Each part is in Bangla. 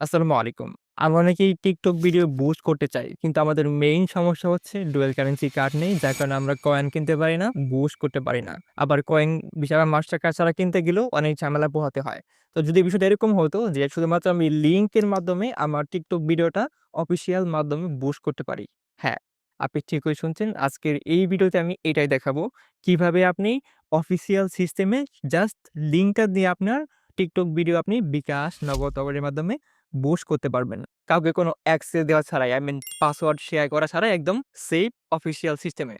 আসসালামু আলাইকুম। আমরা অনেকেই টিকটক ভিডিও বুস্ট করতে চাই। কিন্তু আমাদের মেইন সমস্যা হচ্ছে ডুয়েল কারেন্সি কার্ড নেই। যার কারণে আমরা কয়েন কিনতে পারি না, বুস্ট করতে পারি না। আবার কয়েন বিশাল মাস্টার কার্ড ছাড়া কিনতে গেলেও অনেক ঝামেলা পোহাতে হয়। তো যদি বিষয়টা এরকম হতো যে শুধুমাত্র আমি লিঙ্কের মাধ্যমে আমার টিকটক ভিডিওটা অফিসিয়াল মাধ্যমে বুস্ট করতে পারি। হ্যাঁ, আপনি ঠিকই শুনছেন। আজকের এই ভিডিওতে আমি এটাই দেখাবো। কীভাবে আপনি অফিসিয়াল সিস্টেমে জাস্ট লিঙ্কটা দিয়ে আপনার টিকটক ভিডিও আপনি বিকাশ, নগদ অর্ডারের মাধ্যমে বুস্ট করতে পারবেন। কাউকে কোনো অ্যাক্সেস দেওয়া ছাড়াই, আই মিন পাসওয়ার্ড শেয়ার করা ছাড়াই একদম সেফ অফিসিয়াল সিস্টেমে।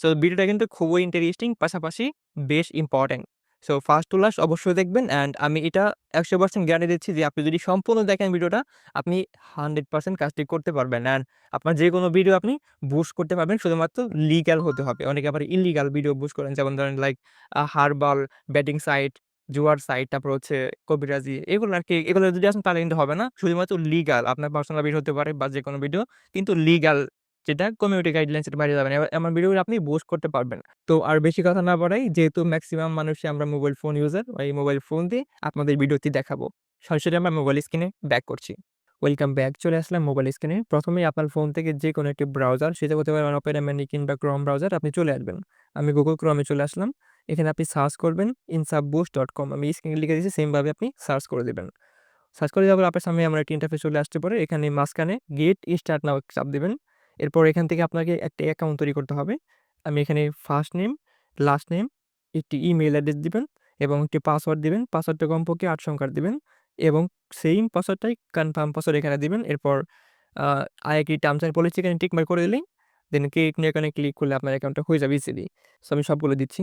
সো ভিডিওটা কিন্তু খুবই ইন্টারেস্টিং পাশাপাশি বেশ important. So first to last অবশ্যই দেখবেন অ্যান্ড আমি এটা ১০০% গ্যারান্টি দিচ্ছি যে আপনি যদি সম্পূর্ণ দেখেন ভিডিওটা আপনি 100% কাজটি করতে পারবেন অ্যান্ড আপনার যে কোনো ভিডিও আপনি বুস্ট করতে পারবেন শুধুমাত্র লিগ্যাল হতে হবে। অনেকে আবার ইলিগাল ভিডিও বুস্ট করেন যেমন ধরেন লাইক হারবাল, বেটিং সাইট, জুয়ার সাইট, তারপর হচ্ছে কবিরাজি এগুলো আর কি এগুলো যদি আসেন তাহলে কিন্তু হবে না। শুধুমাত্র লিগ্যাল আপনার পার্সোনাল ভিডিও হতে পারে বা যেকোনো ভিডিও কিন্তু লিগ্যাল যেটা কমিউনিটি গাইডলাইনস এর বাইরে যাবে এমন ভিডিও আপনি বুস্ট করতে পারবেন। তো আর বেশি কথা না বাড়াই যেহেতু ম্যাক্সিমাম মানুষই আমরা মোবাইল ফোন ইউজার, এই মোবাইল ফোন দিয়ে আপনাদের ভিডিওটি দেখাবো। সরাসরি আমরা মোবাইল স্ক্রিনে ব্যাক করছি। ওয়েলকাম ব্যাক চলে আসলাম মোবাইল স্ক্রিনে। প্রথমেই আপনার ফোন থেকে যেকোনো একটি ব্রাউজার সেটা হতে পারে Opera Mini কিংবা Chrome ব্রাউজার আপনি চলে আসবেন। আমি গুগল ক্রমে চলে আসলাম। এখানে আপনি সার্চ করবেন ইনসাপ বুস্ট ডট কম আমি স্ক্রিনে লিখে দিয়েছি সেমভাবে আপনি সার্চ করে দেবেন সার্চ করে দেওয়ার পর আপনার সামনে এমন একটি ইন্টারফেস চলে আসতে পারে। এখানে মাঝখানে গেট স্টার্ট নাও চাপ দেবেন এরপর এখান থেকে আপনাকে একটা অ্যাকাউন্ট তৈরি করতে হবে। আমি এখানে ফার্স্ট নেম, লাস্ট নেম, একটি ইমেল অ্যাড্রেস দিবেন এবং একটি পাসওয়ার্ড দিবেন। পাসওয়ার্ডটা কমপক্ষে ৮ সংখ্যার দিবেন এবং সেইম পাসওয়ার্ডটাই কনফার্ম পাসওয়ার্ড এখানে দিবেন। এরপর uh I agree terms and policy এখানে টিক মার্ক করে দিলেই দেন ক্রিয়েট নিউ এখানে ক্লিক করলে আপনার অ্যাকাউন্টটা হয়ে যাবে ইজিলি। সো আমি সবগুলো দিচ্ছি।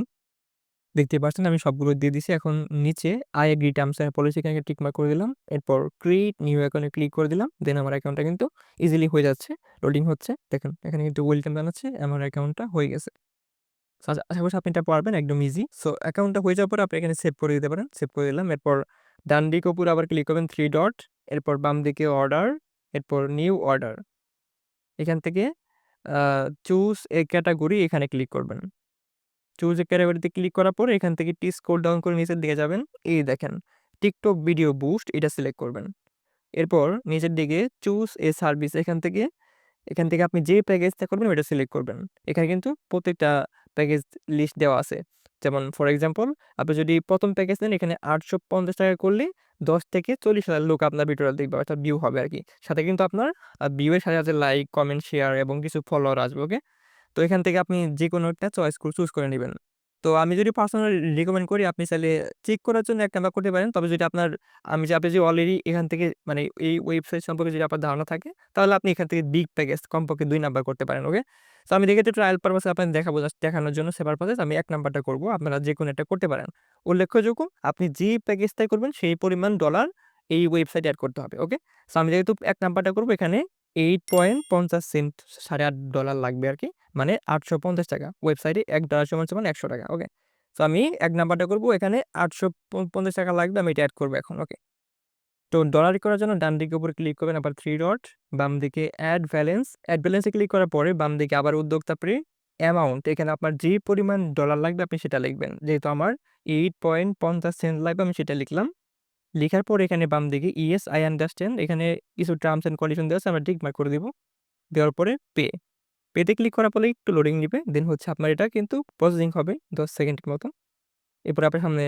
দেখতেই পাচ্ছেন আমি সবগুলো দিয়ে দিছি। এখন নিচে I agree terms and policy এখানে টিক মার্ক করে দিলাম। এরপর ক্রিয়েট নিউ অ্যাকাউন্টে ক্লিক করে দিলাম। দেন আমার অ্যাকাউন্টটা কিন্তু ইজিলি হয়ে যাচ্ছে। লোডিং হচ্ছে। দেখেন এখানে কিন্তু ওয়েলকাম জানাচ্ছে। আমার অ্যাকাউন্টটা হয়ে গেছে। আশা করছি আপনি এটা পারবেন একদম ইজি। সো অ্যাকাউন্টটা হয়ে যাওয়ার পরে আপনি এখানে সেভ করে দিতে পারেন। সেভ করে দিলাম। এরপর ডান দিকে উপরে আবার ক্লিক করবেন থ্রি ডট এরপর বাম দিকে অর্ডার, এরপর নিউ অর্ডার। এখান থেকে চুজ এ ক্যাটাগরি এখানে ক্লিক করবেন। চুজ এ ক্যাটেগরিতে ক্লিক করার পর এখান থেকে একটু স্ক্রল ডাউন করে নিচের দিকে যাবেন। এই দেখেন টিকটক ভিডিও বুস্ট এটা সিলেক্ট করবেন। এরপর নিচের দিকে চুজ এ সার্ভিস এখান থেকে এখান থেকে আপনি যে প্যাকেজটা করবেন ওইটা সিলেক্ট করবেন। এখানে কিন্তু প্রত্যেকটা প্যাকেজ লিস্ট দেওয়া আছে। যেমন ফর এক্সাম্পল আপনি যদি প্রথম প্যাকেজ নেন এখানে ৳৮৫০ করলে ১০ থেকে ৪০,০০০ লোক আপনার ভিডিওটা দেখবে অর্থাৎ ভিউ হবে আর কি সাথে কিন্তু আপনার ভিউয়ের সাথে, সাথে লাইক, কমেন্ট, শেয়ার এবং কিছু ফলোয়ার আসবে ওকে? তো এখান থেকে আপনি যেকোনো একটা চয়েস চুজ করে নিবেন। তো আমি যদি পার্সোনালি রিকমেন্ড করি, আপনি চাইলে চেক করার জন্য ১ নাম্বার করতে পারেন। তবে যদি আপনার, আমি যে, আপনি যদি অলরেডি এখান থেকে মানে এই ওয়েবসাইট সম্পর্কে যদি আপনার ধারণা থাকে, তাহলে আপনি এখান থেকে বিগ প্যাকেজ কমপক্ষে দুই নাম্বার করতে পারেন ওকে? সো আমি এক্ষেত্রে ট্রায়াল পারপাসে এ আপনাদের দেখাবো জাস্ট দেখানোর জন্য সেভার পারপাস আমি এক নাম্বারটা করব আপনারা যেকোনো একটা করতে পারেন। উল্লেখ্যযোগ্য আপনি যে প্যাকেজটাই করবেন, সেই পরিমাণ ডলার এই ওয়েবসাইটে অ্যাড করতে হবে ওকে? সো আমি যেহেতু ১ নাম্বারটা করব, এখানে 8.50 সেন্ট $৮.৫ লাগবে আর কি মানে ৳৮৫০ ওয়েবসাইটে এক ডলার সমান, সমান ৳১০০ ওকে? তো আমি এক নাম্বারটা করব এখানে ৳৮৫০ লাগবে আমি এটা অ্যাড করব এখন ওকে? তো ডলার করার জন্য ডান দিকে উপরে ক্লিক করবেন আবার থ্রি ডট বাম দিকে এড ব্যালেন্স, অ্যাড ব্যালেন্সে ক্লিক করার পরে বাম দিকে আবার উদ্যোক্তা পে অ্যামাউন্ট এখানে আপনার যে পরিমাণ ডলার লাগবে আপনি সেটা লিখবেন। যেহেতু আমার 8.50 সেন্ট লাগবে আমি সেটা লিখলাম। লিখার পর এখানে বাম দিকে ইয়েস আই আন্ডারস্ট্যান্ড এখানে কিছু টার্মস অ্যান্ড কন্ডিশন দেওয়া আছে আমরা টিক মার্ক করে দিব। দেওয়ার পরে পে। পেতে ক্লিক করার পরে একটু লোডিং নিবে। দেন হচ্ছে আপনার এটা কিন্তু প্রসেসিং হবে ১০ সেকেন্ডের মতো। এরপর আপনার সামনে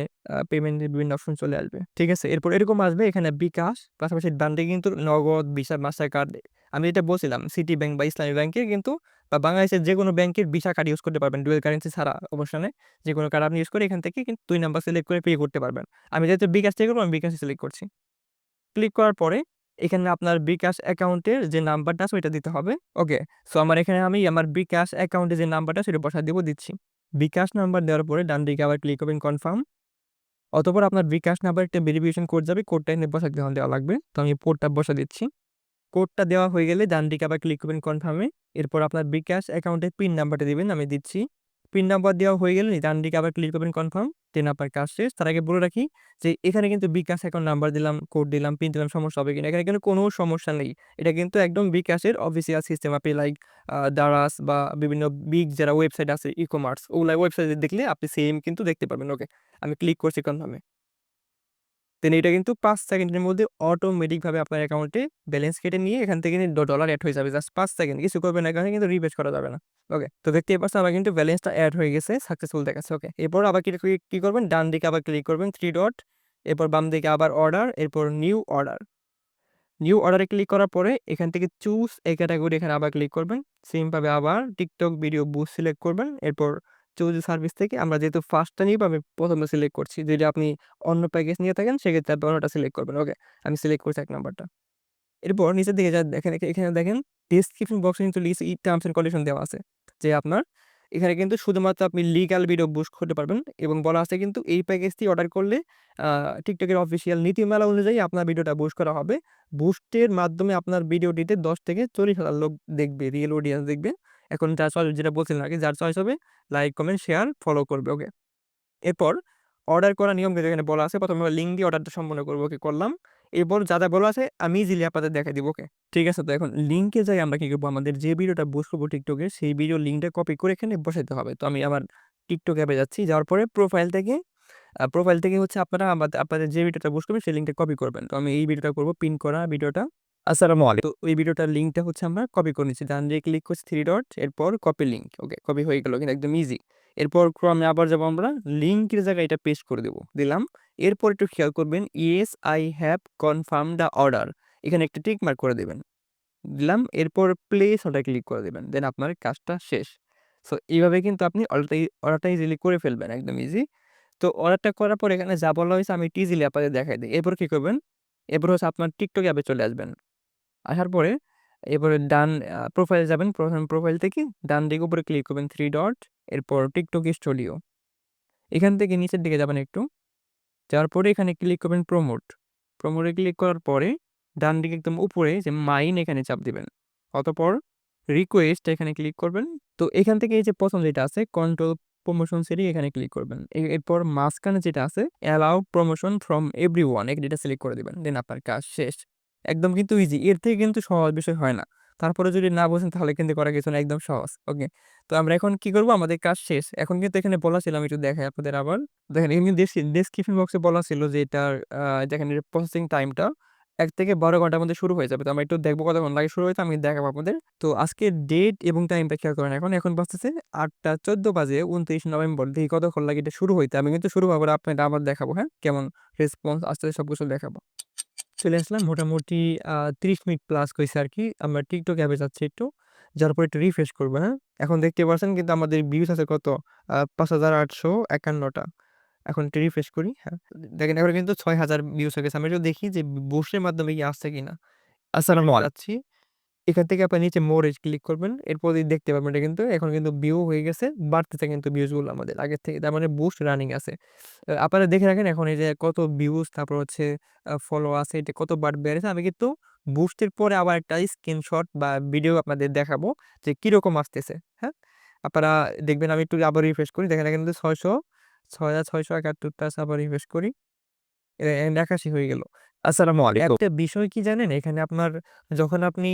পেমেন্টের বিভিন্ন অপশন চলে আসবে। ঠিক আছে? এরপর এরকম আসবে এখানে বিকাশ পাশাপাশি দিকে কিন্তু নগদ, বিশাল মাস্টার কার্ড আমি যেটা বলছিলাম সিটি ব্যাংক বা ইসলামী ব্যাংকে কিন্তু বা বাংলাদেশের যে কোনো ব্যাংকের ভিসা কার্ড ইউজ করতে পারবেন। ডুয়েল কারেন্সি ছাড়া অবশ্য যে কোনো কার্ড আপনি ইউজ করে এখান থেকে কিন্তু ২ নাম্বার সিলেক্ট করে পে করতে পারবেন। আমি যেহেতু বিকাশ থেকে করব, আমি বিকাশই সিলেক্ট করছি। ক্লিক করার পরে এখানে আপনার বিকাশ অ্যাকাউন্টের যে নাম্বারটা আছে, ওইটা দিতে হবে। ওকে? সো আমার এখানে আমি আমার বিকাশ অ্যাকাউন্টে যে নাম্বারটা সেটা বসা দিব, দিচ্ছি। বিকাশ নাম্বার দেওয়ার পরে ডান দিকে আবার ক্লিক করবেন কনফার্ম। অতপর আপনার বিকাশ নাম্বার একটা ভেরিফিকেশন কোড যাবে। কোডটা এখানে বসাতে দেওয়া লাগবে। তো আমি কোডটা বসা দিচ্ছি। কোডটা দেওয়া হয়ে গেলে ডান দিকে আবার ক্লিক করবেন কনফার্মে। এরপর আপনার বিকাশ অ্যাকাউন্টের পিন নাম্বারটা দেবেন আমি দিচ্ছি। পিন নাম্বার দেওয়া হয়ে গেলে ডান দিকে আবার ক্লিক করবেন কনফার্ম। দেন আপনার কাজ শেষ। তার আগে বলে রাখি যে এখানে কিন্তু বিকাশ অ্যাকাউন্ট নাম্বার দিলাম, কোড দিলাম, পিন দিলাম সমস্যা হবে কিনা? এখানে কিন্তু কোনো সমস্যা নেই। এটা কিন্তু একদম বিকাশের অফিসিয়াল সিস্টেম। আপনি লাইক আ দারাজ বা বিভিন্ন বিগ যারা ওয়েবসাইট আছে ই-কমার্স ওগুলো ওয়েবসাইটে দেখলে আপনি সেম কিন্তু দেখতে পারবেন। ওকে? আমি ক্লিক করছি কনফার্মে। দেন এটা কিন্তু পাঁচ সেকেন্ডের মধ্যে অটোমেটিকভাবে আপনার অ্যাকাউন্টে ব্যালেন্স কেটে নিয়ে এখান থেকে ডলার অ্যাড হয়ে যাবে। জাস্ট পাঁচ সেকেন্ড কিছু করবেন না কিন্তু রিফ্রেশ করা যাবে না। ওকে। তো দেখতেই পাচ্ছেন আমার কিন্তু ব্যালেন্সটা অ্যাড হয়ে গেছে, সাকসেসফুল দেখাচ্ছে। ওকে। এরপর আবার কি করবেন? ডান দিকে আবার ক্লিক করবেন থ্রি ডট এরপর বাম দিকে আবার অর্ডার, এরপর নিউ অর্ডার। নিউ অর্ডারে ক্লিক করার পরে এখান থেকে চুজ এ ক্যাটাগরি এখানে আবার ক্লিক করবেন। সেম ভাবে আবার টিকটক ভিডিও বুস্ট সিলেক্ট করবেন। এরপর চুজ সার্ভিস থেকে আমরা যেহেতু ফার্স্টটা নিব আমি ১ম টা সিলেক্ট করছি। যদি আপনি অন্য প্যাকেজ নিয়ে থাকেন সেক্ষেত্রে আপনি অন্যটা সিলেক্ট করবেন। ওকে। আমি সিলেক্ট করছি এক নাম্বারটা। এরপর নিচের দিকে যা দেখেন এখানে দেখেন ডেসক্রিপশন বক্সে কিন্তু লিস্ট ই টার্মস এন্ড কন্ডিশন দেওয়া আছে। যে আপনার এখানে কিন্তু শুধুমাত্র আপনি লিগ্যাল ভিডিও বুস্ট করতে পারবেন এবং বলা আছে কিন্তু এই প্যাকেজটি অর্ডার করলে টিকটকের অফিসিয়াল নীতিমালা অনুযায়ী আপনার ভিডিওটা বুস্ট করা হবে। বুস্টের মাধ্যমে আপনার ভিডিওটিতে ১০ থেকে ৪০,০০০ লোক দেখবে, রিয়েল অডিয়েন্স দেখবে। এখন যার চয়েস যেটা বলছিলাম আরকি যার চয়েস হবে লাইক, কমেন্ট, শেয়ার, ফলো করবে। ওকে। এরপর অর্ডার করার নিয়ম কিন্তু এখানে বলা আছে। ১ম এ লিঙ্ক দিয়ে অর্ডারটা সম্পন্ন করব ওকে করলাম। এরপর যা, যা বলা আছে আমি ইজিলি আপনাদের দেখাই দিব। ওকে। ঠিক আছে? তো এখন লিঙ্কে যাই আমরা কি করব আমাদের যে ভিডিওটা বুস্ট করব টিকটকে সেই ভিডিও লিঙ্কটা কপি করে এখানে বসাইতে হবে। তো আমি আমার টিকটক অ্যাপে যাচ্ছি। যাওয়ার পরে প্রোফাইল থেকে প্রোফাইল থেকে হচ্ছে আপনারা আমাদ আপনাদের যে ভিডিওটা বুস্ট করবেন সেই লিঙ্কটা কপি করবেন। তো আমি এই ভিডিওটা করব পিন করা ভিডিওটা। আসসালামু আলাইকুম। ওই ভিডিওটার লিঙ্কটা হচ্ছে আমরা কপি করে নিচ্ছি। ডান দিয়ে ক্লিক করছি থ্রি ডট এরপর কপি লিঙ্ক। ওকে কপি হয়ে গেল, কিন্তু একদম ইজি। এরপর ক্রমে আবার যাব আমরা লিঙ্কের জায়গায় এটা পেস্ট করে দেবো, দিলাম। এরপর একটু খেয়াল করবেন yes I have confirm the order. এখানে একটা টিক মার্ক করে দেবেন দিলাম। এরপর প্লেস অর্ডার ক্লিক করে দেবেন দেন আপনার কাজটা শেষ। সো এইভাবে কিন্তু আপনি অর্ডারটা অর্ডারটা ইজিলি করে ফেলবেন। একদম ইজি। তো অর্ডারটা করার পর এখানে যা বলা হয়েছে, আমি একটু ইজিলি আপনাদের দেখাই দিই এরপর কী করবেন? এরপর হচ্ছে আপনার টিকটকে অ্যাপে চলে আসবেন। আসার পরে এরপরে ডান প্রোফাইলে যাবেন। প্রথম প্রোফাইল থেকে ডান দিকে উপরে ক্লিক করবেন থ্রি ডট এরপর টিকটক স্টুডিও। এখান থেকে নিচের দিকে যাবেন একটু। যাওয়ার পরে এখানে ক্লিক করবেন প্রমোট। প্রমোটে ক্লিক করার পরে ডান দিকে একদম উপরে যে মাইন এখানে চাপ দিবেন। অতপর রিকোয়েস্ট এখানে ক্লিক করবেন। তো এখান থেকে এই যে প্রথম যেটা আছে কন্ট্রোল প্রমোশন সেটিং এখানে ক্লিক করবেন। এরপর মাঝখানে যেটা আছে অ্যালাউ প্রমোশন ফ্রম এভরিওয়ান এটা সিলেক্ট করে দিবেন। দেন আপনার কাজ শেষ। একদম কিন্তু ইজি। এর থেকে কিন্তু সহজ বিষয় হয় না। তারপরে যদি না বোঝেন তাহলে কিন্তু করার কিছু না একদম সহজ। ওকে। তো আমরা এখন কি করব? আমাদের কাজ শেষ। এখন কিন্তু এখানে বলা ছিল আমি একটু দেখাই আপনাদের আবার। দেখেন এখানে ডেস ডেসক্রিপশন বক্সে বলা ছিল যে এটার দেখেন এর প্রসেসিং টাইমটা ১ থেকে ১২ ঘণ্টার মধ্যে শুরু হয়ে যাবে। তো আমরা একটু দেখব কতক্ষণ লাগে শুরু হইতে আমি দেখাবো আপনাদের। তো আজকে ডেট এবং টাইমটা খেয়াল করেন এখন। এখন বাজতেছে ৮টা ১৪ বাজে ২৯ নভেম্বর। দেখি কতক্ষণ লাগে এটা শুরু হইতে। আমি কিন্তু শুরু পরে আপনাদের আবার দেখাবো, হ্যাঁ? কেমন রেসপন্স আসতেছে সবকিছু দেখাবো। চলে আসলাম মোটামুটি তিরিশ মিনিট প্লাস কইছে আর কি আমরা টিকটক অ্যাপে যাচ্ছি একটু। যার পরে একটু রিফ্রেশ করব হ্যাঁ? এখন দেখতে পাচ্ছেন কিন্তু আমাদের ভিউজ আছে কত? পাঁচ হাজার আটশো একান্নটা এখন একটু রিফ্রেশ করি, হ্যাঁ? দেখেন এখন কিন্তু ৬০০০ ভিউজ হয়ে গেছে। আমরা একটু দেখি যে বসের মাধ্যমে কি আসছে কিনা। আসসালামু আলাইকুম। এখান থেকে আপনার নিচে মোর এ ক্লিক করবেন। এরপর দেখতে পারবেন এটা কিন্তু এখন কিন্তু ভিউ হয়ে গেছে। বাড়তেছে কিন্তু ভিউজগুলো আমাদের আগের থেকে। তার মানে বুস্ট রানিং আছে। আপনারা দেখে রাখেন এখন এই যে কত ভিউজ তারপর হচ্ছে ফলো আছে এটা কতবার বেড়েছে। আমি কিন্তু বুস্টের পরে আবার একটা স্ক্রিনশট বা ভিডিও আপনাদের দেখাবো যে কীরকম আসতেছে, হ্যাঁ? আপনারা দেখবেন আমি একটু আবার রিফ্রেশ করি। দেখেন কিন্তু এখানে কিন্তু ৬০০ ৬৬৭১ টা আছে আবার রিফ্রেশ করি। এ ৮১ হয়ে গেল। আসসালামু আলাইকুম। একটা বিষয় কি জানেন? এখানে আপনার যখন আপনি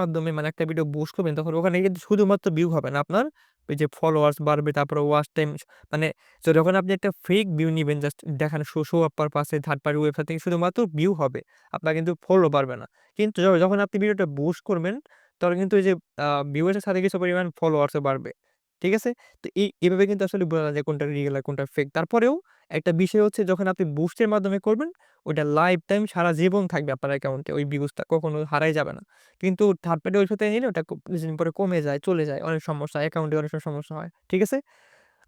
মাধ্যমে মানে একটা ভিডিও বুস্ট করবেন তখন ওখানে কিন্তু শুধুমাত্র ভিউ হবে না আপনার ওই যে ফলোয়ার্স বাড়বে তারপরে ওয়াচ টাইম মানে তো যখন আপনি একটা ফেক ভিউ নিবেন জাস্ট দেখানো show show up purpose third party website থেকে শুধুমাত্র ভিউ হবে। আপনার কিন্তু ফলো বাড়বে না। কিন্তু য যখন আপনি ভিডিওটা বুস্ট করবেন তখন কিন্তু ওই যে আ ভিউয়ার্স এর সাথে কিছু পরিমাণ ফলোয়ার্স ও বাড়বে। ঠিক আছে? তো এই এভাবে কিন্তু আসলে বোঝা যায় কোনটা রিয়েল আর কোনটা ফেক। তারপরেও একটা বিষয় হচ্ছে যখন আপনি বুস্টের মাধ্যমে করবেন ওটা লাইফ টাইম সারা জীবন থাকবে আপনার অ্যাকাউন্টে ওই ভিউজটা কখনো হারাই যাবে না। কিন্তু থার্ড পার্টি ওই সাথে নিলে ওটা কিছুদিন পরে কমে যায়, চলে যায়। অনেক সমস্যা অ্যাকাউন্টে অনেক সমস্যা হয়। ঠিক আছে?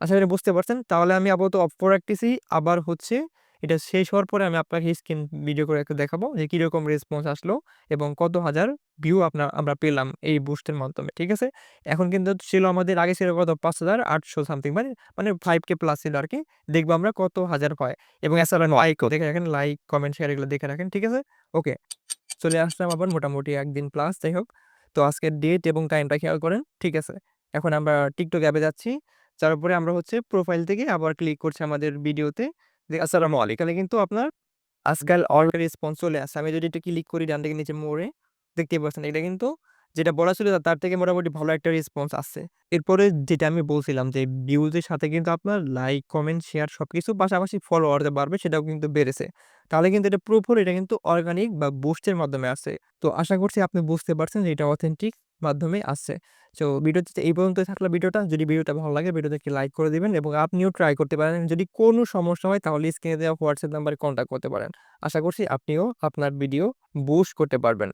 আশা করি বুঝতে পারছেন। তাহলে আমি আপাতত অফ রাখতেছি। আবার হচ্ছে এটা শেষ হওয়ার পরে আমি আপনাকে স্ক্রিন ভিডিও করে একটু দেখাবো যে কীরকম রেসপন্স আসলো এবং কত হাজার ভিউ আপনার আমরা পেলাম এই বুস্টের মাধ্যমে। ঠিক আছে? এখন কিন্তু ছিল আমাদের আগে ছিল কত ৫৮০০ সামথিং মানে মানে ফাইভ কে প্লাস ছিল আর কি দেখব আমরা কত হাজার হয় এবং আসসালামু আলাইকুম। দেখে রাখেন লাইক, কমেন্ট, শেয়ার এগুলো দেখে রাখেন। ঠিক আছে? ওকে। চলে আসলাম আবার মোটামুটি একদিন প্লাস যাই হোক। তো আজকের ডেট এবং টাইমটা খেয়াল করেন। ঠিক আছে? এখন আমরা টিকটক অ্যাপে যাচ্ছি। তারপরে আমরা হচ্ছে প্রোফাইল থেকে আবার ক্লিক করছি আমাদের ভিডিওতে। যে আসসালামু আলাইকুম। কিন্তু আপনার আজকাল অল রেসপন্স চলে আসছে। আমি যদি একটু ক্লিক করি ডান দিকে নিচে মোড়ে দেখতেই পাচ্ছেন এটা কিন্তু যেটা বলা ছিল তার থেকে মোটামুটি ভালো একটা রেসপন্স আসছে। এরপরে যেটা আমি বলছিলাম যে ভিউজের সাথে কিন্তু আপনার লাইক, কমেন্ট, শেয়ার সবকিছু পাশাপাশি ফলোয়ার বাড়বে সেটাও কিন্তু বেড়েছে। তাহলে কিন্তু এটা পুরোপুরি এটা কিন্তু অর্গানিক বা বুস্ট এর মাধ্যমে আসছে। তো আশা করছি আপনি বুঝতে পারছেন যে এটা অথেন্টিক মাধ্যমে আসছে। সো ভিডিওটিতে এই পর্যন্ত থাকল ভিডিওটা। যদি ভিডিওটা ভালো লাগে, ভিডিওতে একটি লাইক করে দিবেন এবং আপনিও ট্রাই করতে পারেন। যদি কোনো সমস্যা হয়, তাহলে স্ক্রিনে দেওয়া হোয়াটসঅ্যাপ নাম্বারে কন্ট্যাক্ট করতে পারেন। আশা করছি আপনিও আপনার ভিডিও বুস্ট করতে পারবেন।